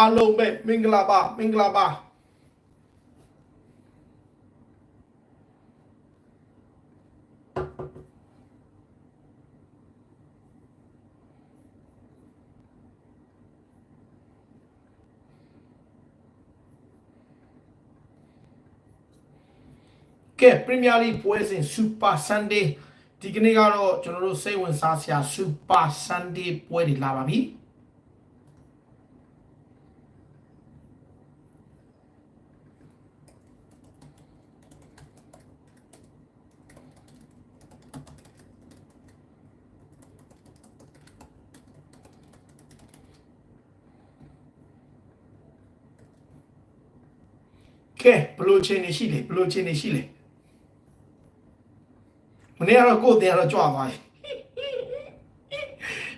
အားလုံးပဲမင်္ဂလာပါမင်္ဂလာပါကဲပရီးမီယာလိပွဲစဉ်စူပါဆန်ဒေးဒီကနေ့ကတော့ကျွန်တော်တို့စိတ်ဝင်စားစရာစူပါဆန်ဒေးပွဲတွေလာပါပြီ ကဲဘလို့ချင်းနေရှိလေဘလို့ချင်းနေရှိလေမနေ့ကတော့ကိုယ်တင်ကတော့ကြွားသွားပြီ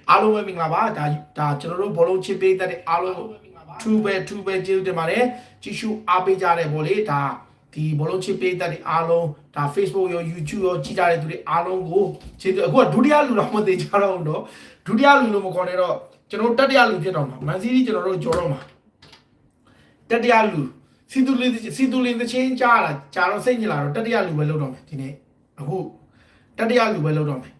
အားလုံးပဲမင်္ဂလာပါဒါဒါကျွန်တော်တို့ဘောလုံးချစ်ပေးတဲ့အားလုံးထူပဲထူပဲကျေးဇူးတင်ပါတယ်ကြည့်ရှုအားပေးကြတဲ့ဗောလေဒါဒီဘောလုံးချစ်ပေးတဲ့အားလုံးဒါ Facebook ရော YouTube ရောကြည့်ကြတဲ့သူတွေအားလုံးကိုကျေးဇူးအခုကဒုတိယလူတော့မသိကြတော့ဘူးတော့ဒုတိယလူလို့မခေါ်နဲ့တော့ကျွန်တော်တတိယလူဖြစ်တော့မှာမန်စီးတီးကျွန်တော်တို့ကြော်တော့မှာတတိယလူ စီတူလင်းစီတူလင်းတချင်းကြားလာကြားတော့စိတ်ညစ်လာတော့တတိယလူပဲလောက်တော့မယ်ဒီနေ့အခုတတိယလူပဲလောက်တော့မယ်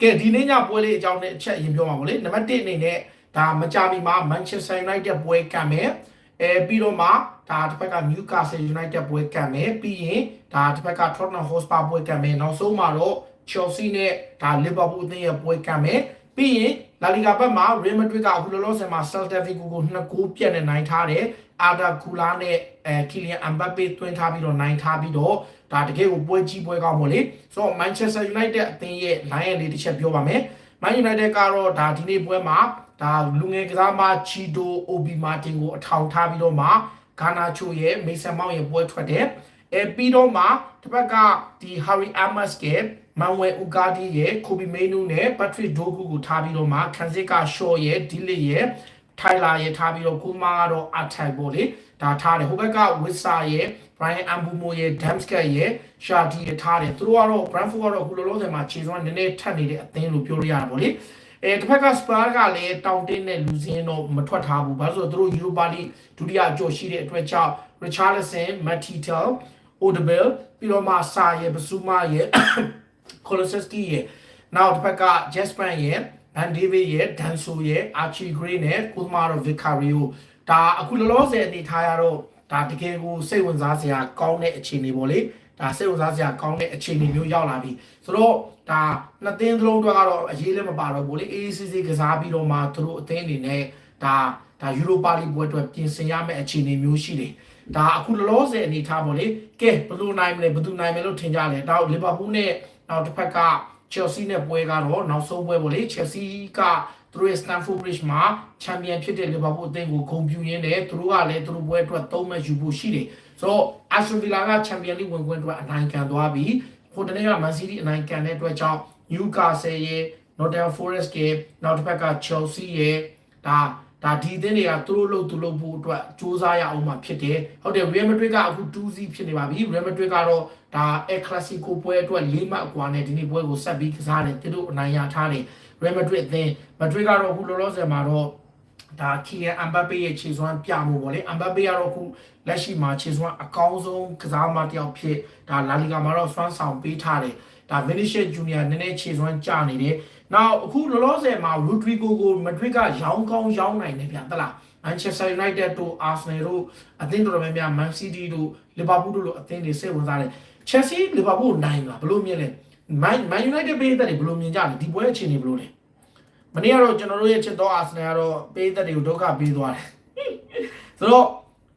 ကဲဒီနေ့ညပွဲလေးအကြောင်းနဲ့အချက်အရင်ပြောပါဗောလေနံပါတ်1အနေနဲ့ဒါမကြမီမှာ Manchester United ပွဲကံမယ်အဲပြီးတော့မှဒါတစ်ဖက်က Newcastle United ပွဲကံမယ်ပြီးရင်ဒါတစ်ဖက်က Tottenham Hotspur ပွဲကံမယ်နောက်ဆုံးမှာတော့ Chelsea နဲ့ဒါ Liverpool အသင်းရဲ့ပွဲကံမယ်ပြီးရင် လာလီဂါဘက်မှာ Real Madrid ကအခုလောလောဆယ်မှာ Celta Vigo ကို2ဂိုးပြတ်နဲ့နိုင်ထားတယ်အာဒါကူလာနဲ့အဲကီလီယန်အမ်ဘပ်ပေတွင်းထားပြီးတော့နိုင်ထားပြီးတော့ဒါတကယ်ကိုပွဲကြီးပွဲကောင်းပါလေဆိုတော့ Manchester United အသင်းရဲ့ line လေးတစ်ချက်ပြောပါမယ် Man United ကတော့ဒါဒီနေ့ပွဲမှာဒါလူငယ်ကစားမချီတိုအိုဘီမာတင်ကိုအထောင်ထားပြီးတော့မှဂါနာချိုရဲ့မေဆန်မောင်ရဲ့ပွဲထွက်တယ်အဲပြီးတော့မှတစ်ဖက်ကဒီ Harry Amos က မန်ဝဲဥကာဒီရဲ့ကိုဘီမေနူနဲ့ပက်ထရစ်ဒိုဂူကိုထားပြီးတော့မှခန်စစ်ကရှော့ရဲ့ဒီလစ်ရဲ့ထိုင်လာရဲ့ထားပြီးတော့ကိုမာကတော့အထိုင်ပေါ့လေဒါထားတယ်ဟိုဘက်ကဝစ်ဆာရဲ့ Brian Ambumo ရဲ့ Damskat ရဲ့ Shadi ရဲ့ထားတယ်သူတို့ကတော့ Brentford ကတော့အခုလောလောဆယ်မှာခြေစွမ်းနည်းနည်းထပ်နေတဲ့အသင်းလို့ပြောလို့ရတာပေါ့လေအဲတစ်ဖက်က Spurs ကလည်းတောင်တင်းနဲ့လူစင်းတော့မထွက်ထားဘူးဘာလို့ဆိုတော့သူတို့ Europa League ဒုတိယအကျော်ရှိတဲ့အတွက်ကြောင့် Richarlison, Matitel, Odebel ပြီးတော့မှစာရဲ့ဘဆူမာရဲ့ Kolosevsky ရဲ့နောက်တစ်ဖက်က Jasper ရဲ့ Van David ရဲ့ Danso ရဲ့ Archie Gray နဲ့ Kuzmaro Vicario ဒါအခုလောလောဆယ်အနေထားရတော့ဒါတကယ်ကိုစိတ်ဝင်စားစရာကောင်းတဲ့အခြေအနေပေါ့လေဒါစိတ်ဝင်စားစရာကောင်းတဲ့အခြေအနေမျိုးရောက်လာပြီဆိုတော့ဒါနှစ်သင်းသလုံးတွေကတော့အရေးလည်းမပါတော့ဘူးလေ ACC ကစားပြီးတော့မှသူတို့အသင်းအနေနဲ့ဒါဒါယူရိုပါလိပွဲအတွက်ပြင်ဆင်ရမယ့်အခြေအနေမျိုးရှိတယ်ဒါအခုလောလောဆယ်အနေထားပေါ့လေကဲဘယ်လိုနိုင်မလဲဘယ်သူနိုင်မယ်လို့ထင်ကြလဲဒါလီဗာပူးနဲ့ နောက်တစ်ဖက်က Chelsea နဲ့ပွဲကတော့နောက်ဆုံးပွဲပေါ့လေ Chelsea ကသူတို့ရဲ့ Stamford Bridge မှာချန်ပီယံဖြစ်တဲ့ Liverpool အသင်းကိုဂုဏ်ပြုရင်းနဲ့သူတို့ကလည်းသူတို့ပွဲအတွက်သုံးမဲ့ယူဖို့ရှိတယ်ဆိုတော့ Aston Villa ကချန်ပီယံလိဝင်ခွင့်အတွက်အနိုင်ခံသွားပြီးဟိုတနေ့က Man City အနိုင်ခံတဲ့အတွက်ကြောင့် Newcastle ရဲ့ Nottingham Forest ရဲ့နောက်တစ်ဖက်က Chelsea ရဲ့ဒါ ဒါဒီအသင်းတွေကသူတို့လို့သူလို့ဖို့အတွက်စူးစမ်းရအောင်မှဖြစ်တယ်ဟုတ်တယ် Real Madrid ကအခု2-0ဖြစ်နေပါပြီ Real Madrid ကတော့ဒါ El Clasico ပွဲအတွက်၄မှတ်အကွာနဲ့ဒီနေ့ပွဲကိုဆက်ပြီးကစားတယ်သူတို့အနိုင်ရထားတယ် Real Madrid အသင်း Madrid ကတော့အခုလောလောဆယ်မှာတော့ဒါကီလီယန်အမ်ဘပ်ပေရဲ့ခြေစွမ်းပြမှုပေါ့လေအမ်ဘပ်ပေကတော့အခုလက်ရှိမှာခြေစွမ်းအကောင်းဆုံးကစားမတစ်ယောက်ဖြစ်ဒါလာလီဂါမှာတော့စွမ်းဆောင်ပေးထားတယ်ဒါ Vinicius Junior နည်းနည်းခြေစွမ်းကျနေတယ် နောက်အခုလောလောဆယ်မှာ Rodrigo ကို Madrid ကရောင်းကောင်းရောင်းနိုင်တယ်ဗျာတလား Manchester United တို့ Arsenal တို့အသင်းတော်တော်များများ Man City တို့ Liverpool တို့လိုအသင်းတွေစိတ်ဝင်စားတယ် Chelsea Liverpool နိုင်လားဘယ်လိုမြင်လဲ Man Man United ပေးတဲ့တွေဘယ်လိုမြင်ကြလဲဒီပွဲအခြေအနေဘယ်လိုလဲမနေ့ကတော့ကျွန်တော်တို့ရဲ့ချစ်တော် Arsenal ကတော့ပေးတဲ့တွေကိုဒုက္ခပေးသွားတယ်ဆိုတော့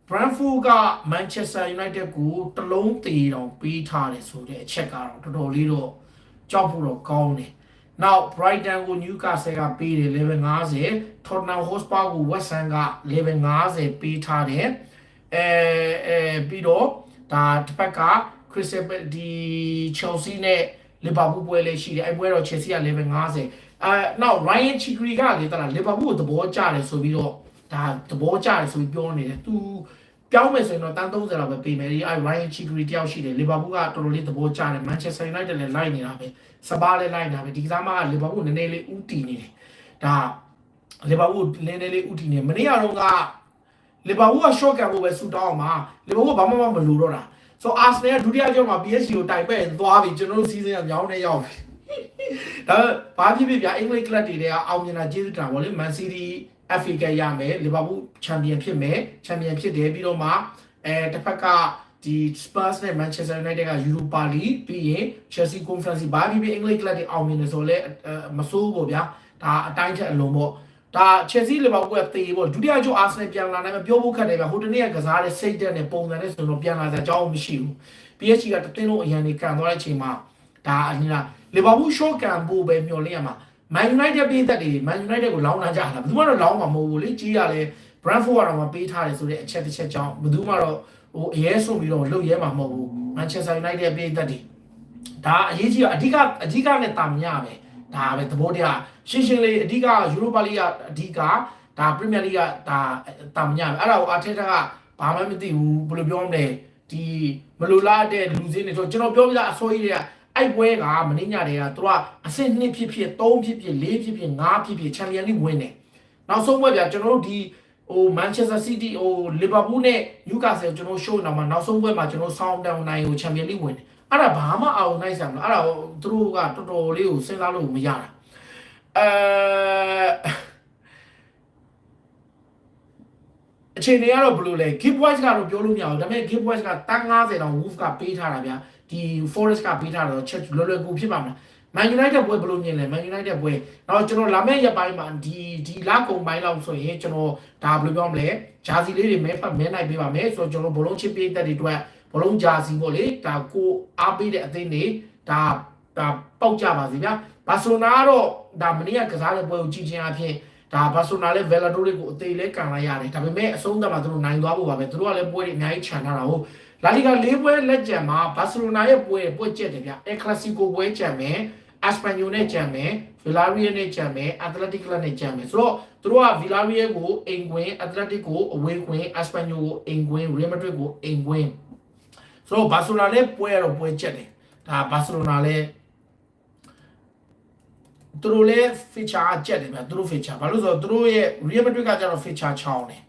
Brentford က Manchester United ကိုတလုံးတေတောင်ပေးထားတယ်ဆိုတဲ့အချက်ကတော့တော်တော်လေးတော့ကြောက်ဖို့တော့ကောင်းတယ်။ Now Brighton ကို Newcastle ကပေးတယ် level 50 Tottenham Hotspur ကို West Ham က level 50ပေးထားတယ်။အဲအဲပြီးတော့ဒါတစ်ဖက်က Crystal Palace ဒီ Chelsea နဲ့ Liverpool ပွဲလေးရှိတယ်။အဲပွဲတော့ Chelsea က level 50အဲနောက် Ryan Chigri ကလေတလား Liverpool ကိုသဘောကျတယ်ဆိုပြီးတော့ဒါသဘောကျတယ်ဆိုပြီးပြောနေတယ်။ तू ပြောင်းမယ်ဆိုရင်တော့တန်း30လောက်ပဲပေးမယ်ဒီအဲ Ryan Chigri တယောက်ရှိတယ်လီဗာပူးကတော်တော်လေးသဘောကျတယ် Manchester United လည်းလိုက်နေတာပဲစပါးလည်းလိုက်နေတာပဲဒီကစားမကလီဗာပူးနည်းနည်းလေးဥတီနေတယ်ဒါလီဗာပူးလင်းနေလေးဥတီနေမနေ့ကတော့ကလီဗာပူးက short ကန်ဖို့ပဲဆူတောင်းအောင်မှာလီဗာပူးကဘာမှမမလိုတော့တာဆိုအာဆနယ်ကဒုတိယကျောင်းမှာ PSG ကိုတိုင်ပဲ့သွားပြီကျွန်တော်တို့စီးစင်းကညောင်းနေရောက်ပြီဒါဘာဖြစ်ဖြစ်ဗျာအင်္ဂလိပ်ကလပ်တွေတွေကအောင်မြင်တာကျေးဇူးတင်ပါဗောလေမန်စီးတီး FA ကရမယ်လီဗာပူးချန်ပီယံဖြစ်မယ်ချန်ပီယံဖြစ်တယ်ပြီးတော့မှအဲတစ်ဖက်ကဒီ Spurs နဲ့ Manchester United က Europa League ပြီးရင် Chelsea Conference ဘာဖြစ်ဖြစ်အင်္ဂလိပ်ကလပ်တွေအောင်မြင်တယ်ဆိုတော့လေမစိုးဘူးဗောဗျာဒါအတိုင်းချက်အလုံးပေါ့ဒါ Chelsea လီဗာပူးကတေးပေါ့ဒုတိယကျော် Arsenal ပြန်လာနိုင်မပြောဖို့ခက်တယ်ဗျဟိုတနေ့ကကစားတဲ့စိတ်တက်နဲ့ပုံစံနဲ့ဆိုတော့ပြန်လာစရာအကြောင်းမရှိဘူး PSG ကတတင်းလုံးအရန်နေကန်သွားတဲ့အချိန်မှာဒါအနိလားလီဗာပူး short ကန်ဖို့ပဲမျှော်လင့်ရမှာ Man United ပေးသက်တွေ Man United ကိုလောင်းလာကြတာဘယ်သူမှတော့လောင်းမှာမဟုတ်ဘူးလေကြီးရလဲ Brentford ကတော့မပေးထားတယ်ဆိုတဲ့အချက်တစ်ချက်ကြောင့်ဘယ်သူမှတော့ဟိုအရေးဆုံးပြီးတော့လှုပ်ရဲမှာမဟုတ်ဘူး Manchester United ပေးသက်တွေဒါအရေးကြီးကအဓိကအဓိကနဲ့တာမရပဲဒါပဲသဘောတရားရှင်းရှင်းလေးအဓိကယူရိုပါလိကအဓိကဒါပရီးမီယာလိကဒါတာမရပဲအဲ့ဒါကိုအာထက်တာကဘာမှမသိဘူးဘယ်လိုပြောမလဲဒီမလိုလားတဲ့လူစင်းတွေဆိုကျွန်တော်ပြောပြတာအစိုးရတွေက အဲ့ပွဲကမင်းညတွေကသူကအဆင့်2ဖြစ်ဖြစ်3ဖြစ်ဖြစ်4ဖြစ်ဖြစ်5ဖြစ်ဖြစ်ချန်ပီယံလိဝင်တယ်နောက်ဆုံးပွဲပြကျွန်တော်တို့ဒီဟိုမန်ချက်စတာစီးတီးဟိုလီဗာပူးနဲ့နျူကာဆယ်ကျွန်တော်ရှိုးနေမှာနောက်ဆုံးပွဲမှာကျွန်တော်ဆောင်းတောင်နိုင်ကိုချန်ပီယံလိဝင်တယ်အဲ့ဒါဘာမှအောင်နိုင်စရာမလိုအဲ့ဒါသူတို့ကတော်တော်လေးကိုစဉ်းစားလို့မရတာအဲအခြေအနေကတော့ဘယ်လိုလဲ gift wise ကတော့ပြောလို့မရဘူးဒါပေမဲ့ gift wise ကတန်း90တောင် wolf ကပေးထားတာဗျာ ဒီ forest ကပေးထားတော့ချက်လွယ်လွယ်ကူဖြစ်ပါမလား Man United ပွဲဘယ်လိုမြင်လဲ Man United ပွဲတော့ကျွန်တော်လာမယ့်ရက်ပိုင်းမှာဒီဒီလကုန်ပိုင်းလောက်ဆိုရင်ကျွန်တော်ဒါဘယ်လိုပြောမလဲဂျာစီလေးတွေမဲဖတ်မဲနိုင်ပေးပါမယ်ဆိုတော့ကျွန်တော်ဘလုံးချစ်ပေးတဲ့တွေအတွက်ဘလုံးဂျာစီပေါ့လေဒါကိုအားပေးတဲ့အသင်းတွေဒါဒါပေါက်ကြပါစီဗျာဘာစီလိုနာကတော့ဒါမနေ့ကကစားတဲ့ပွဲကိုကြည့်ချင်းအဖြစ်ဒါဘာဆိုနာလည်းဗယ်လာဒိုတွေကိုအသေးလဲကန်လိုက်ရတယ်ဒါပေမဲ့အဆုံးသတ်မှာသူတို့နိုင်သွားဖို့ပါပဲသူတို့ကလည်းပွဲတွေအများကြီးခြံထားတာဟုတ်လာလီဂါ၄ပွဲလက်ကျန်မှာဘာစီလိုနာရဲ့ပွဲပွဲကျက်တယ်ဗျအဲကလပ်စီကိုပွဲကျန်မယ်အက်စပန်ယိုနဲ့ကြံမယ်ဗီလာရီယယ်နဲ့ကြံမယ်အက်တလက်တစ်ကလပ်နဲ့ကြံမယ်ဆိုတော့သူတို့ကဗီလာရီယယ်ကိုအိမ်ကွင်းအက်တလက်တစ်ကိုအဝေးကွင်းအက်စပန်ယိုကိုအိမ်ကွင်းရီယယ်မက်ဒရစ်ကိုအိမ်ကွင်းဆိုတော့ဘာစီလိုနာလည်းပွဲရတော့ပွဲချက်တယ်ဒါဘာစီလိုနာလည်းသူတို့လည်း feature အကျက်တယ်ဗျသူတို့ feature ဘာလို့ဆိုတော့သူတို့ရဲ့ Real Madrid ကကျတော့ feature ချောင်းတယ်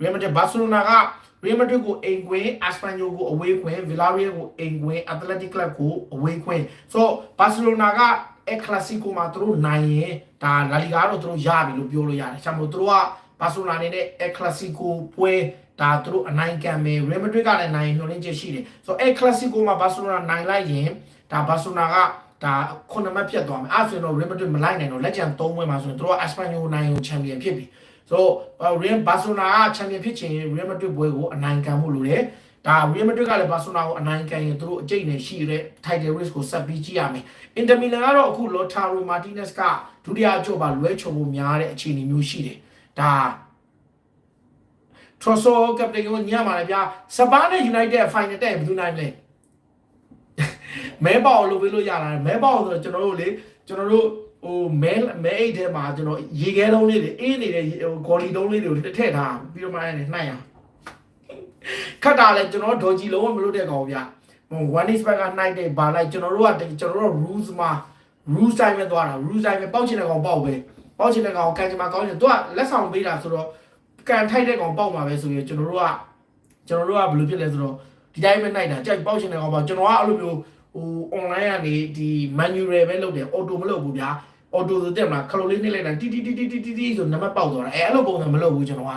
Real Madrid Barcelona က Real Madrid ကိုအိမ်ကွင်း Espanyol ကိုအဝေးကွင်း Villarreal ကိုအိမ်ကွင်း Athletic Club ကိုအဝေးကွင်းဆိုတော့ Barcelona က El Clasico မှာသူတို့နိုင်ရင်ဒါ La Liga တော့သူတို့ရပြီလို့ပြောလို့ရတယ်။ဆရာမတို့သူတို့က Barcelona အနေနဲ့ El Clasico ပွဲဒါသူတို့အနိုင်ခံမယ် Real Madrid ကလည်းနိုင်ညှို့လင်းချက်ရှိတယ်။ဆိုတော့ El Clasico မှာ Barcelona နိုင်လိုက်ရင်ဒါ Barcelona ကဒါခုနမပြတ်သွားမယ်အဲ့ဆိုရင်တော့ Real Madrid မလိုက်နိုင်တော့လက်ကျန်၃ပွဲမှာဆိုရင်တို့က Espanyol နိုင်ကိုချန်ပီယံဖြစ်ပြီ ဆိုတော့ Real Barcelona ကချန်ပီယံဖြစ်ချင် Real Madrid ပွဲကိုအနိုင်ခံမှုလိုတယ်ဒါ Real Madrid ကလည်း Barcelona ကိုအနိုင်ခံရင်တို့အကျိတ်နဲ့ရှိတဲ့ title race ကိုဆက်ပြီးကြည့်ရမယ် Inter Milan ကတော့အခု Lautaro Martinez ကဒုတိယအကျိုးပါလွဲချုံဖို့များတဲ့အခြေအနေမျိုးရှိတယ်ဒါ Trosso ကပတိန်ကိုညမှာလည်းဗျာစပါးနဲ့ United final တဲ့ဘယ်သူနိုင်မလဲမဲပေါအောင်လုပ်ပေးလို့ရတာမဲပေါအောင်ဆိုတော့ကျွန်တော်တို့လေကျွန်တော်တို့ ဟိုမဲမဲအိတ်ထဲမှာကျွန်တော်ရေခဲတုံးလေးတွေအေးနေတဲ့ဟိုဂေါ်လီတုံးလေးတွေကိုထည့်ထားပြီးတော့မှအဲ့နဲ့နှိုက်ရခတ်တာလဲကျွန်တော်ဒေါ်ကြီးလုံးဝမလုပ်တဲ့ကောင်ဗျဟို one is back ကနှိုက်တဲ့ဘာလိုက်ကျွန်တော်တို့ကကျွန်တော်တို့ rules မှာ rules တိုင်းပဲသွားတာ rules တိုင်းပဲပေါက်ချင်တဲ့ကောင်ပေါက်ပဲပေါက်ချင်တဲ့ကောင်ကန်ချင်မှာကောင်းချင်သူကလက်ဆောင်ပေးတာဆိုတော့ကန်ထိုက်တဲ့ကောင်ပေါက်မှာပဲဆိုရင်ကျွန်တော်တို့ကကျွန်တော်တို့ကဘယ်လိုဖြစ်လဲဆိုတော့ဒီတိုင်းပဲနှိုက်တာကြိုက်ပေါက်ချင်တဲ့ကောင်ပေါက်ကျွန်တော်ကအဲ့လိုမျိုး ဟို online ကနေဒီ manual ပဲလုပ်တယ် auto မလုပ်ဘူးဗျာ auto ဆိုတဲ့မှာခလုတ်လေးနှိမ့်လိုက်တာတီတီတီတီတီတီဆိုနံပါတ်ပေါက်သွားတာအဲအဲ့လိုပုံစံမလုပ်ဘူးကျွန်တော်က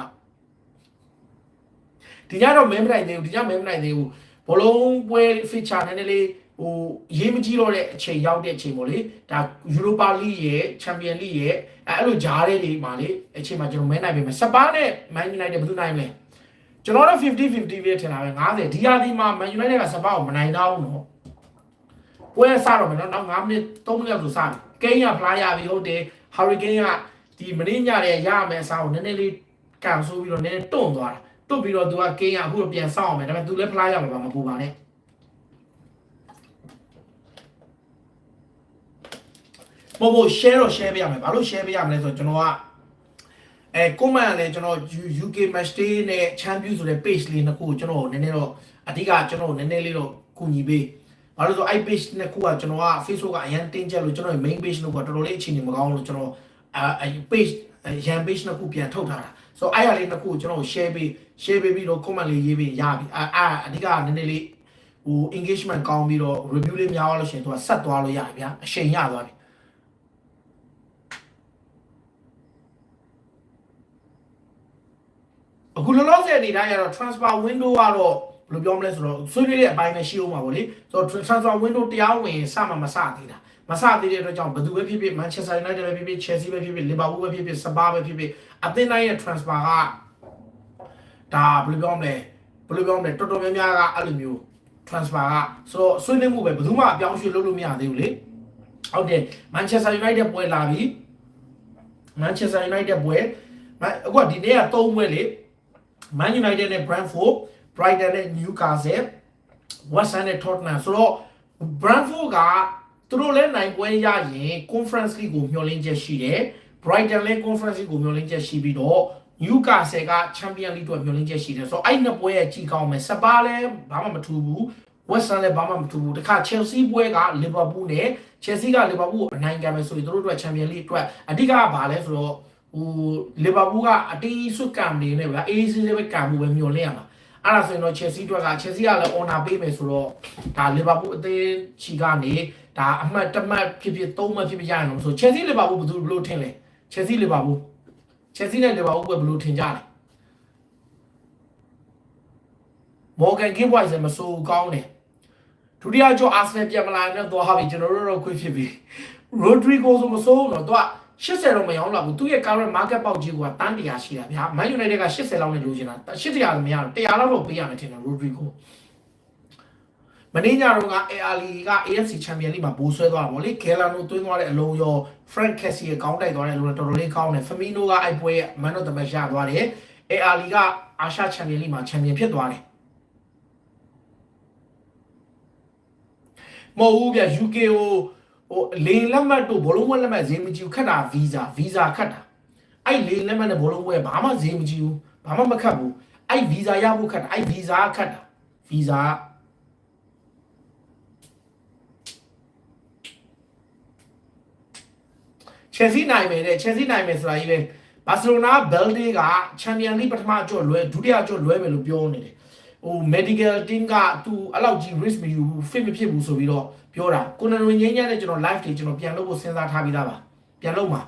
ဒီညတော့မဲမနိုင်သေးဘူးဒီညမဲမနိုင်သေးဘူးဘလုံးပွဲ feature နည်းနည်းလေးဟိုရေးမကြည့်တော့တဲ့အချိန်ရောက်တဲ့အချိန်ပေါ့လေဒါ Europa League ရဲ့ Champion League ရဲ့အဲအဲ့လိုဂျားတဲ့တွေမှာလေအချိန်မှာကျွန်တော်မဲနိုင်ပြီမယ်စပါးနဲ့ Man United ဘယ်သူနိုင်မလဲကျွန်တော်တော့50 50ပဲထင်တာပဲ90ဒီဟာဒီမှာ Man United ကစပါးကိုမနိုင်တော့ဘူးနော် ပွဲစတော့မယ်နော်နောက်9မိနစ်3မိနစ်လောက်ဆိုစတယ်ကိန်းကဖလားရပြီဟုတ်တယ်ဟာရီကိန်းကဒီမင်းညတဲ့ရမယ်အစားကိုနည်းနည်းလေးကန်ဆိုးပြီးတော့နည်းနည်းတွန့်သွားတာတွန့်ပြီးတော့သူကကိန်းကအခုတော့ပြန်စောင့်အောင်မယ်ဒါပေမဲ့သူလည်းဖလားရမှာပါမပူပါနဲ့ပို့ပို့ share တော့ share ပေးရမယ်ဘာလို့ share ပေးရမလဲဆိုတော့ကျွန်တော်ကအဲ comment လည်းကျွန်တော် UK match day နဲ့ champion ဆိုတဲ့ page လေးနှစ်ခုကိုကျွန်တော်နည်းနည်းတော့အဓိကကျွန်တော်နည်းနည်းလေးတော့ကူညီပေး ဘာလို့ဆိုအဲ့ page နှစ်ခုကကျွန်တော်က Facebook ကအရင်တင်းကျပ်လို့ကျွန်တော် main page လို့ကတော်တော်လေးအခြေအနေမကောင်းလို့ကျွန်တော်အာ page ရန် page နှစ်ခုပြန်ထုတ်ထားတာဆိုတော့အဲ့ရလေးနှစ်ခုကိုကျွန်တော် share ပေး share ပေးပြီးတော့ comment လေးရေးပေးရပြီအာအာအဓိကနည်းနည်းလေးဟို engagement ကောင်းပြီးတော့ review လေးများသွားလို့ရှိရင်သူကဆက်သွားလို့ရတယ်ဗျာအချိန်ရသွားပြီအခုလောလောဆယ်အနေတိုင်းကတော့ transfer window ကတော့ ဘယ်လိုပြောမလဲဆိုတော့ဆွေးနွေးတဲ့အပိုင်းနဲ့ရှိအောင်ပါဗောလေဆိုတော့ transfer window တရားဝင်စမှမစသေးတာမစသေးတဲ့အတွက်ကြောင့်ဘယ်သူပဲဖြစ်ဖြစ် Manchester United ပဲဖြစ်ဖြစ် Chelsea ပဲဖြစ်ဖြစ် Liverpool ပဲဖြစ်ဖြစ် Spurs ပဲဖြစ်ဖြစ်အသင်းတိုင်းရဲ့ transfer ကဒါဘယ်လိုပြောမလဲဘယ်လိုပြောမလဲတော်တော်များများကအဲ့လိုမျိုး transfer ကဆိုတော့ဆွေးနွေးမှုပဲဘယ်သူမှအပြောင်းအရွှေ့လုပ်လို့မရသေးဘူးလေဟုတ်တယ် Manchester United ပွဲလာပြီ Manchester United ပွဲအခုကဒီနေ့က3ပွဲလေ Man United နဲ့ Brentford Brighton နဲ့ Newcastle West Ham နဲ့ Tottenham ဆိုတော့ Brentford ကသူတို့လည်းနိုင်ပွဲရရင် Conference League ကိုမျှော်လင့်ချက်ရှိတယ် Brighton လည်း Conference League ကိုမျှော်လင့်ချက်ရှိပြီးတော့ Newcastle က Champions League အတွက်မျှော်လင့်ချက်ရှိတယ်ဆိုတော့အဲ့နှစ်ပွဲရဲ့ကြီးကောင်းမယ်စပါးလည်းဘာမှမထူးဘူး West Ham လည်းဘာမှမထူးဘူးတခါ Chelsea ပွဲက Liverpool နဲ့ Chelsea က Liverpool ကိုအနိုင်ခံမယ်ဆိုရင်သူတို့အတွက် Champions League အတွက်အဓိကကဘာလဲဆိုတော့ဟို Liverpool ကအတီးစွတ်ကံနေနေဗျာ AC လေးပဲကံမှုပဲမျှော်လင့်ရမှာ အဲ့ဒါဆိုရင်တော့ Chelsea အတွက်က Chelsea ကလည်း honor ပေးမယ်ဆိုတော့ဒါ Liverpool အသင်းချီကနေဒါအမှတ်တစ်မှတ်ဖြစ်ဖြစ်သုံးမှတ်ဖြစ်ဖြစ်ရရင်တော့ဆို Chelsea Liverpool ဘယ်သူဘယ်လိုထင်လဲ Chelsea Liverpool Chelsea နဲ့ Liverpool ဘယ်လိုထင်ကြလဲ Morgan Gibbs လည်းမစိုးကောင်းတယ်ဒုတိယကျော် Arsenal ပြန်မလာနဲ့တော့ဟာပြီကျွန်တော်တို့တော့ခွင့်ဖြစ်ပြီ Rodrigo ဆိုမစိုးတော့တော့ 80တော့မရောင်းလာဘူးသူရဲ့ current market ပေါက်ကြီးကတန်း100ရှိတာဗျာ Man United က80လောက်နဲ့လိုချင်တာ80မရတော့100လောက်တော့ပေးရမယ်ထင်တယ် Rodrigo မင်းညတော့က ARL က AFC Champions League မှာဘိုးဆွဲသွားတာဗောလေ Galano သွင်းသွားတဲ့အလုံးရော Frank Cassie ကကောင်းတိုက်သွားတဲ့အလုံးတော်တော်လေးကောင်းတယ် Firmino ကအဲ့ပွဲရဲ့ Man of the Match ရသွားတယ် ARL ကအာရှ Champions League မှာ Champion ဖြစ်သွားတယ်မဟုတ်ဘူးဗျ UK ကို ဟိုလေလက်မှတ်တို့ဘောလုံးဝက်လက်မှတ်ဈေးမကြည့်ဘူးခက်တာ visa visa ခက်တာအဲ့လေလက်မှတ်နဲ့ဘောလုံးဝက်ဘာမှဈေးမကြည့်ဘူးဘာမှမခက်ဘူးအဲ့ visa ရဖို့ခက်တာအဲ့ visa ခက်တာ visa ချယ်ဆီနိုင်မယ်တဲ့ချယ်ဆီနိုင်မယ်ဆိုတာကြီးပဲဘာစီလိုနာဘယ်ဒေးကချန်ပီယံလိပထမအကျော့လွဲဒုတိယအကျော့လွဲမယ်လို့ပြောနေတယ်ဟို medical team ကသူအဲ့လောက်ကြီး risk မယူဘူး fit မဖြစ်ဘူးဆိုပြီးတော့ ပြောတာကိုနရွေငင်းညံ့တဲ့ကျွန်တော် live တွေကျွန်တော်ပြန်လုပ်ဖို့စဉ်းစားထားပြီးသားပါပြန်လုပ်မှာ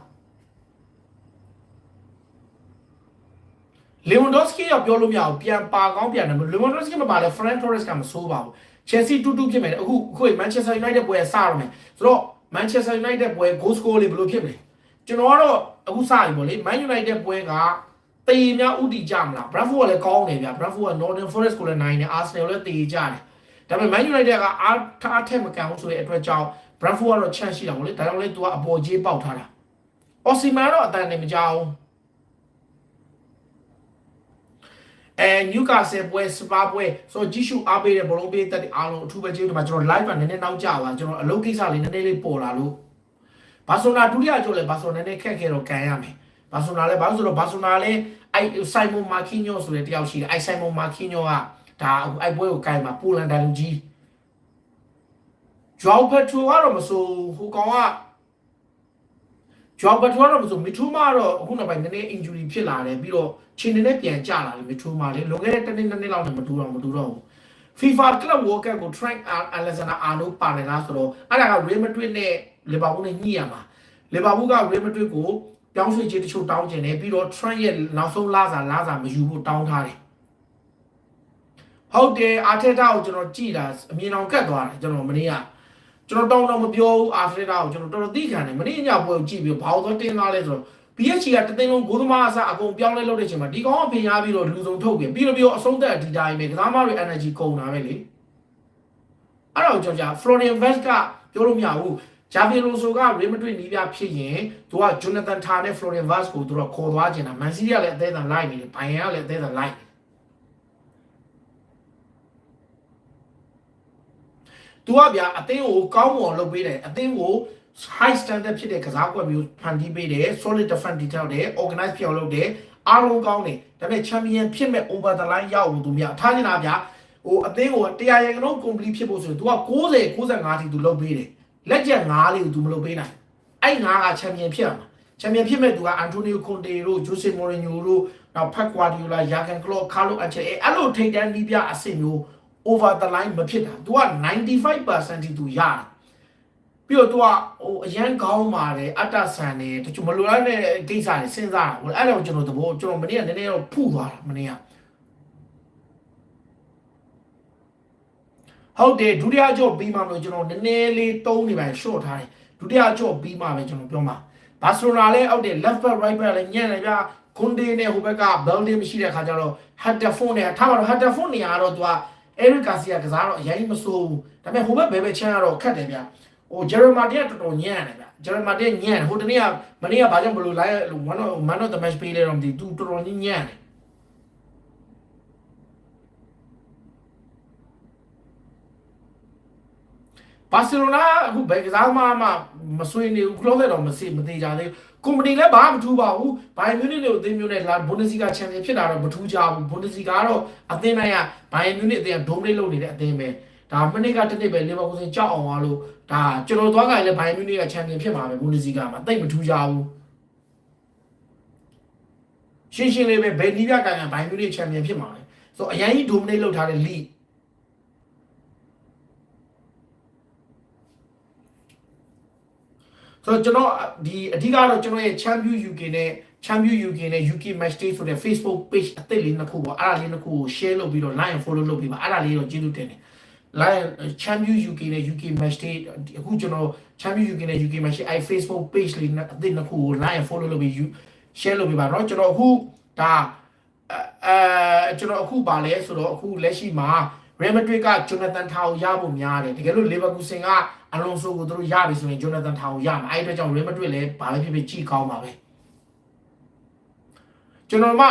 လေဝန်ဒိုစကီကပြောလို့မရဘူးပြန်ပါကောင်းပြန်တယ်လေဝန်ဒိုစကီမပါလဲ Fran Torres ကမဆိုးပါဘူး Chelsea 2-2ဖြစ်မယ်အခုအခု Manchester United ပွဲစရမယ်ဆိုတော့ Manchester United ပွဲ goal score လေးဘယ်လိုဖြစ်မလဲကျွန်တော်ကတော့အခုစပြီပေါ့လေ Man United ပွဲကတေးများဥတီကြမလား Brentford ကလည်းကောင်းတယ်ဗျာ Brentford က Northern Forest ကိုလည်းနိုင်တယ် Arsenal လည်းတေးကြတယ် ဒါပေမဲ့ Man United ကအားထားထက်မကန်ဘူးဆိုတဲ့အတွက်ကြောင့် Brentford ကတော့ chance ရှိတာပေါ့လေဒါကြောင့်လေသူကအပေါ်ကြီးပေါက်ထားတာ Osimhen တော့အတန်နေမကြောက်အဲ Newcastle ပွဲ Spurs ပွဲဆိုကြည့်ရှုအားပေးတဲ့ဘောလုံးပေးတဲ့အားလုံးအထူးပဲကျေးဇူးတင်ပါကျွန်တော် live မှာနည်းနည်းနောက်ကျသွားကျွန်တော်အလုပ်ကိစ္စလေးနည်းနည်းလေးပေါ်လာလို့ဘာဆိုနာဒုတိယကျော်လဲဘာဆိုနည်းနည်းခက်ခဲတော့ကန်ရမယ်ဘာဆိုနာလဲဘာလို့ဆိုတော့ဘာဆိုနာလဲအဲဆိုင်မွန်မာကီညိုဆိုတဲ့တယောက်ရှိတယ်အဲဆိုင်မွန်မာကီညိုက ဒါအဲပွဲကိုကန်မှာပိုလန်ဒန်လူကြီးဂျောက်ပက်ထူကတော့မဆိုဟိုကောင်ကဂျောက်ပက်ထူကတော့မဆိုမီထူမာတော့အခုနောက်ပိုင်းနည်းနည်း injury ဖြစ်လာတယ်ပြီးတော့ချင်းနေနဲ့ပြန်ကျလာတယ်မီထူမာလေလွန်ခဲ့တဲ့တစ်နှစ်နှစ်နှစ်လောက်နဲ့မတူတော့မတူတော့ဘူး FIFA Club World Cup ကို Trent Alexander Arnold ပါနေလားဆိုတော့အဲ့ဒါက Real Madrid နဲ့ Liverpool နဲ့ညှိရမှာ Liverpool က Real Madrid ကိုပြောင်းရွှေ့ခြင်းတချို့တောင်းကျင်တယ်ပြီးတော့ Trent ရဲ့နောက်ဆုံးလာစာလာစာမယူဖို့တောင်းထားတယ် ဟုတ်တယ်အာထက်တာကိုကျွန်တော်ကြည်တာအမြင်အောင်ကတ်သွားတယ်ကျွန်တော်မနေ့ကကျွန်တော်တောင်းတော့မပြောဘူးအာထက်တာကိုကျွန်တော်တော်တော်သိခံတယ်မနေ့ညပွဲကိုကြည့်ပြီးဘာလို့တင်းသားလဲဆိုတော့ BH ကတသိန်းလုံးဂိုးသမားအစအကုန်ပြောင်းလဲလုပ်တဲ့ချိန်မှာဒီကောင်ကပြင်ရပြီးတော့လူစုံထုတ်ပြင်ပြီးတော့ပြီးတော့အဆုံးသက်ဒီတိုင်းပဲကစားမတွေ energy ကုန်တာပဲလေအဲ့တော့ကျွန်တော်ကြာ Florian Vest ကပြောလို့မရဘူးဂျာဗီလိုဆိုက Real Madrid နီးပြဖြစ်ရင်သူက Jonathan Tah နဲ့ Florian Vest ကိုသူတို့ခေါ်သွားခြင်းတာ Man City ကလည်းအသေးအံလိုက်နေတယ်ဘိုင်ယန်ကလည်းအသေးအံလိုက်နေ သူကဗျာအသင်းကိုကောင်းမွန်လုပ်ပေးတယ်အသင်းကို high standard ဖြစ်တဲ့ကစားကွက်မျိုးဖန်တီးပေးတယ် solid defense တည်ထောက်တယ် organize ဖြစ်အောင်လုပ်တယ်အားလုံးကောင်းတယ်ဒါပေမဲ့ champion ဖြစ်မဲ့ over the line ရောက်လို့သူမြထားနေတာဗျာဟိုအသင်းကိုတရားရန်ကတော့ complete ဖြစ်ဖို့ဆိုရင် तू က90 95ထိ तू လုပ်ပေးတယ်လက်ကျန်9လေးကို तू မလုပ်ပေးနိုင်အဲ့9က champion ဖြစ်ရမှာ ချန်ပီယံဖြစ်မဲ့သူကအန်တိုနီယိုကွန်တေတို့ဂျိုဆေမော်ရီညိုတို့နောက်ဖက်ကွာဒီယိုလာယာကန်ကလောကာလိုအချေအဲ့လိုထိတ်တန်းနီးပြအဆင့်မျိုး over the line မဖြစ်တာ तू က95%ထိ तू ရတယ်ပြီးတော့ तू ကဟိုအရန်ကောင်းပါတယ်အတ္တဆန်တယ်တချို့မလိုလားတဲ့ကိစ္စတွေစဉ်းစားတာဟိုအဲ့ဒါကိုကျွန်တော်သဘောကျွန်တော်မနေ့ကနည်းနည်းတော့ဖုသွားတာမနေ့ကဟုတ်တယ်ဒုတိယကြော့ပြီးမှမလို့ကျွန်တော်နည်းနည်းလေးတုံးနေပါရှော့ထားတယ်ဒုတိယကြော့ပြီးမှပဲကျွန်တော်ပြောမှာဘာစီလိုနာလည်းအောက်တယ် left back right back လည်းညံ့တယ်ဗျာကွန်ဒေနဲ့ဟိုဘက်က building မရှိတဲ့ခါကျတော့ headphone နဲ့ထားပါတော့ headphone နေရာတော့ तू က Eric Garcia ကစားတော့အရင်မစိုးဘူးဒါပေမဲ့ဟိုဘက်ဘယ်ဘက်ချမ်းကတော့ခတ်တယ်ဗျဟို Jeremy တည်းတော်တော်ညံ့တယ်ဗျ Jeremy တည်းညံ့ဟိုတနေ့ကမနေ့ကဘာကြောင့်ဘလို့ live one of man of the match ပေးလဲတော့မသိသူတော်တော်ညံ့တယ်ဘာစီလိုနာအခုဘယ်ကစားမှမမဆွေးနေဘူး close တော့မစိမသေးကြသေးဘူး ကွန်ပဏီလည်းဘာမှမထူးပါဘူးဘိုင်မြူနစ်တွေကိုအသင်းမျိုးနဲ့လာဘွန်ဒစလီဂါချန်ပီယံဖြစ်တာတော့မထူးကြဘူးဘွန်ဒစလီဂါကတော့အသင်းတိုင်းကဘိုင်မြူနစ်အသင်းကဒိုမနိတ်လုပ်နေတဲ့အသင်းပဲဒါမနစ်ကတစ်နှစ်ပဲလီဗာပူးစင်ကြောက်အောင်သွားလို့ဒါကျွန်တော်သွားကြရင်လည်းဘိုင်မြူနစ်ကချန်ပီယံဖြစ်မှာပဲဘွန်ဒစလီဂါမှာတိတ်မထူးကြဘူးရှင်းရှင်းလေးပဲဘယ်နီးပြကန်ကန်ဘိုင်မြူနစ်ချန်ပီယံဖြစ်မှာလဲဆိုတော့အရင်ကြီးဒိုမနိတ်လုပ်ထားတဲ့ league ဆိုတော့ကျွန်တော်ဒီအဓိကတော့ကျွန်တော်ရဲ့ Champion UK နဲ့ Champion UK နဲ့ UK Match Day ဆိုတဲ့ Facebook page အသစ်လေးနှစ်ခုပေါ့အဲ့ဒါလေးနှစ်ခုကို share လုပ်ပြီးတော့ like and follow လုပ်ပြီးပါအဲ့ဒါလေးတော့ကျေးဇူးတင်တယ် like Champion UK နဲ့ UK Match Day အခုကျွန်တော် Champion UK နဲ့ UK Match Day အဲ့ Facebook page လေးအသစ်နှစ်ခုကို like and follow လုပ်ပြီး share လုပ်ပြီးပါเนาะကျွန်တော်အခုဒါအဲကျွန်တော်အခုပါလဲဆိုတော့အခုလက်ရှိမှာ Real Madrid က Jonathan Tah ကိုရဖို့များတယ်တကယ်လို့ Leverkusen က အလွန်ဆိုကိုသူတို့ရပြီဆိုရင် Jonathan Tah ကိုရမှာအဲ့ဒီအတွက်ကြောင့် Real Madrid လည်းဘာပဲဖြစ်ဖြစ်ကြည့်ကောင်းပါပဲကျွန်တော်မှ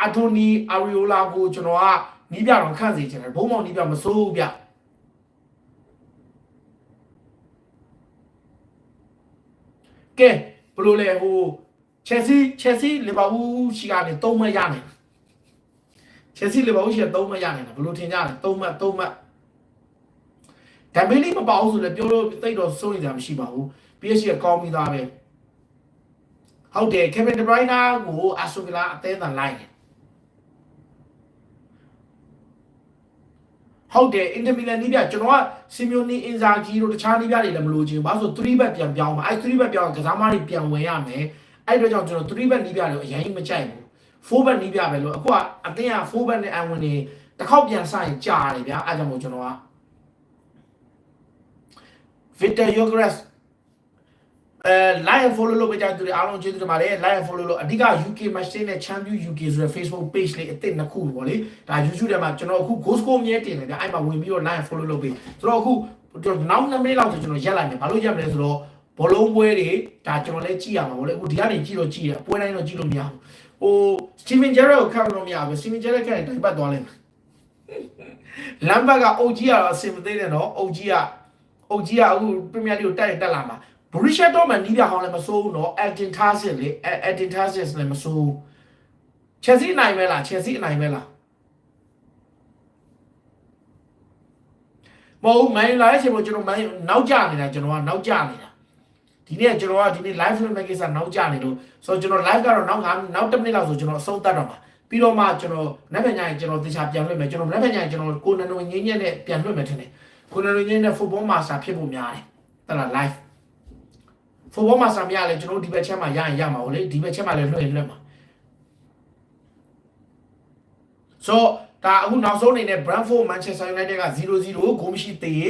အာတိုနီအာရီယိုလာကိုကျွန်တော်ကနီးပြတော့ခန့်စီချင်တယ်ဘုံမောင်နီးပြမစိုးဘူးဗျကဲဘလို့လဲဟို Chelsea Chelsea Liverpool ရှိကနေ၃မှတ်ရနိုင်တယ် Chelsea Liverpool ရှိက3မှတ်ရနိုင်တယ်ဘလို့ထင်ကြလဲ3မှတ်3မှတ် ဒါမေးလေးမပါဘူးဆိုလည်းပြောလို့တိတ်တော့စိုးရိမ်စရာမရှိပါဘူး PSG ကကောင်းပြီးသားပဲဟုတ်တယ် Kevin De Bruyne ကို Aston Villa အသေးအံလိုက်တယ်ဟုတ်တယ် Inter Milan နီးပြကျွန်တော်က Simeone Inzaghi တို့တခြားနီးပြတွေလည်းမလို့ချင်ဘူးဘာလို့ဆို3ဘက်ပြန်ပြောင်းမှာအဲ3ဘက်ပြောင်းကစားမတွေပြန်ဝင်ရမယ်အဲ့အတွက်ကြောင့်ကျွန်တော်3ဘက်နီးပြတွေအရင်မကြိုက်ဘူး4ဘက်နီးပြပဲလို့အခုကအတင်းက4ဘက်နဲ့အဝင်နေတစ်ခေါက်ပြန်ဆိုင်ကြာတယ်ဗျာအဲ့ကြောင့်မို့ကျွန်တော်က Victor Yogres အဲ live follow လုပ်ပေးကြတဲ့သူတွေအားလုံးကျေးဇူးတင်ပါတယ် live follow လို့အဓိက UK match day နဲ့ champion UK ဆိုတဲ့ Facebook page လေးအသစ်နှစ်ခုပေါ့လေဒါ YouTube ထဲမှာကျွန်တော်အခု ghost score မြဲတင်တယ်ဗျအဲ့မှာဝင်ပြီးတော့ live follow လုပ်ပေးဆိုတော့အခုနောက်2မိနစ်လောက်ဆိုကျွန်တော်ရက်လိုက်မယ်ဘာလို့ရက်မလဲဆိုတော့ဘောလုံးပွဲတွေဒါကျွန်တော်လည်းကြည့်ရမှာပေါ့လေအခုဒီကနေကြည့်တော့ကြည့်ရပွဲတိုင်းတော့ကြည့်လို့မရဘူးဟို Steven Gerrard ကိုခန့်လို့မရဘူး Steven Gerrard ခန့်ရင်တိုင်ပတ်သွားလိမ့်မယ်လမ်ဘတ်ကအုတ်ကြီးကတော့အစင်မသေးနဲ့နော်အုတ်ကြီးက အုတ်ကြီးကအခုပရီးမီယာလိကိုတက်ရင်တက်လာမှာဘရီရှာတော့မှနီးပြဟောင်းလည်းမစိုးဘူးနော်အက်တင်တားစစ်လေအက်တင်တားစစ်လည်းမစိုးဘူးချက်စီနိုင်မဲလားချက်စီနိုင်မဲလားမဟုတ်မန်လာရဲ့ချိန်မှာကျွန်တော်မန်နောက်ကျနေတာကျွန်တော်ကနောက်ကျနေတာဒီနေ့ကျွန်တော်ကဒီနေ့ live film ကိစ္စနောက်ကျနေလို့ဆိုတော့ကျွန်တော် live ကတော့နောက်9နောက်10မိနစ်လောက်ဆိုကျွန်တော်အဆုံးသတ်တော့မှာပြီးတော့မှကျွန်တော်နက်ဖြန်ညရင်ကျွန်တော်တခြားပြန်လွှင့်မယ်ကျွန်တော်နက်ဖြန်ညရင်ကျွန်တော်ကိုနန်နိုငင်းညက်နဲ့ပြန်လွှင့်မယ်ထင်တယ် ကိုနန်နိုငင်းနဲ့ football master ဖြစ်ဖို့များတယ်တလား live football master မရလဲကျွန်တော်ဒီဘက်ချက်မှာရရင်ရမှာဟုတ်လေဒီဘက်ချက်မှာလည်းလွှင့်ရင်လွှင့်မှာ so ဒါအခုနောက်ဆုံးအနေနဲ့ Brentford Manchester United က0-0ဂိုးမရှိသေး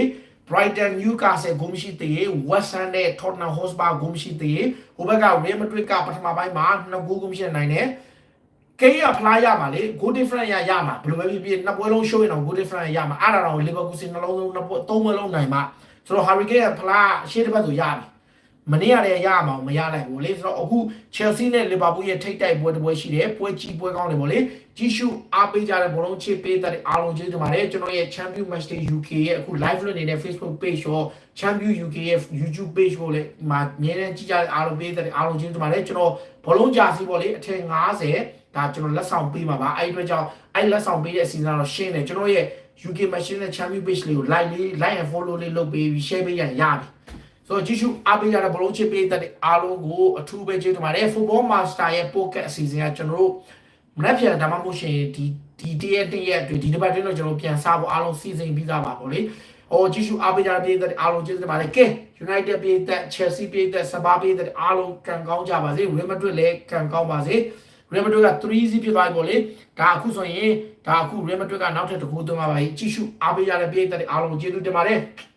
Brighton Newcastle ဂိုးမရှိသေး West Ham နဲ့ Tottenham Hotspur ဂိုးမရှိသေးဟိုဘက်က Real Madrid ကပထမပိုင်းမှာ2ဂိုးဂိုးမရှိနိုင်တယ် ကိန်းရဖလားရမှာလေ goal difference ရရမှာဘယ်လိုပဲဖြစ်ဖြစ်နှစ်ပွဲလုံး show ရင်တော့ goal difference ရမှာအဲ့ဒါတော့ Liverpool စီနှလုံးလုံးနှစ်ပွဲသုံးပွဲလုံးနိုင်မှာဆိုတော့ Harry Kane ကဖလားရှေ့တစ်ပတ်ဆိုရပြီမနေ့ကလည်းရမှာမရနိုင်ဘူးလေဆိုတော့အခု Chelsea နဲ့ Liverpool ရဲ့ထိပ်တိုက်ပွဲတစ်ပွဲရှိတယ်ပွဲကြီးပွဲကောင်းတယ်ပေါ့လေကြီးရှုအားပေးကြတဲ့ဘောလုံးချစ်ပေးတဲ့အားလုံးကျေးဇူးပါတယ်ကျွန်တော်ရဲ့ Champion Match Day UK ရဲ့အခု live လွှင့်နေတဲ့ Facebook page ရော Champion UK ရဲ့ YouTube page ကိုလည်းမှာအမြဲတမ်းကြည့်ကြတဲ့အားလုံးပေးတဲ့အားလုံးကျေးဇူးပါတယ်ကျွန်တော်ဘောလုံးကြာစီပေါ့လေအထက်90 ဒါကျွန်တော်လက်ဆောင်ပေးမှာပါအဲ့ဒီအတွက်ကြောင့်အဲ့လက်ဆောင်ပေးတဲ့အစီအစဉ်တော့ရှင်းတယ်ကျွန်တော်ရဲ့ UK Machine နဲ့ Champion Page လေးကို like လေး like and follow လေးလုပ်ပေးပြီး share ပေးရရင်ရပြီဆိုတော့ကြည့်ရှုအားပေးကြတဲ့ဘလုံးချစ်ပေးတဲ့အားလုံးကိုအထူးပဲကျေးဇူးတင်ပါတယ် Football Master ရဲ့ podcast အစီအစဉ်ကကျွန်တော်တို့မနေ့ပြန်ဒါမှမဟုတ်ရှင်ဒီဒီတရက်တရက်အတွင်းဒီတစ်ပတ်အတွင်းတော့ကျွန်တော်ပြန်စားဖို့အားလုံးစီစဉ်ပြီးသားပါပေါ့လေ။ဟောကြည့်ရှုအားပေးကြတဲ့ပြည်သက်အားလုံးကျေးဇူးတင်ပါတယ်။ကဲ United ပြည်သက် Chelsea ပြည်သက်စပါးပြည်သက်အားလုံးကံကောင်းကြပါစေ။ Real Madrid လည်းကံကောင်းပါစေ။ Real Madrid က3-0ဖြစ်သွားပြီပေါ့လေ။ဒါအခုဆိုရင်ဒါအခု Real Madrid ကနောက်ထပ်တစ်ခုသွင်းပါပါပြီ။ကြည့်ရှုအားပေးကြတဲ့ပြည်သက်အားလုံးကျေးဇူးတင်ပါတယ်။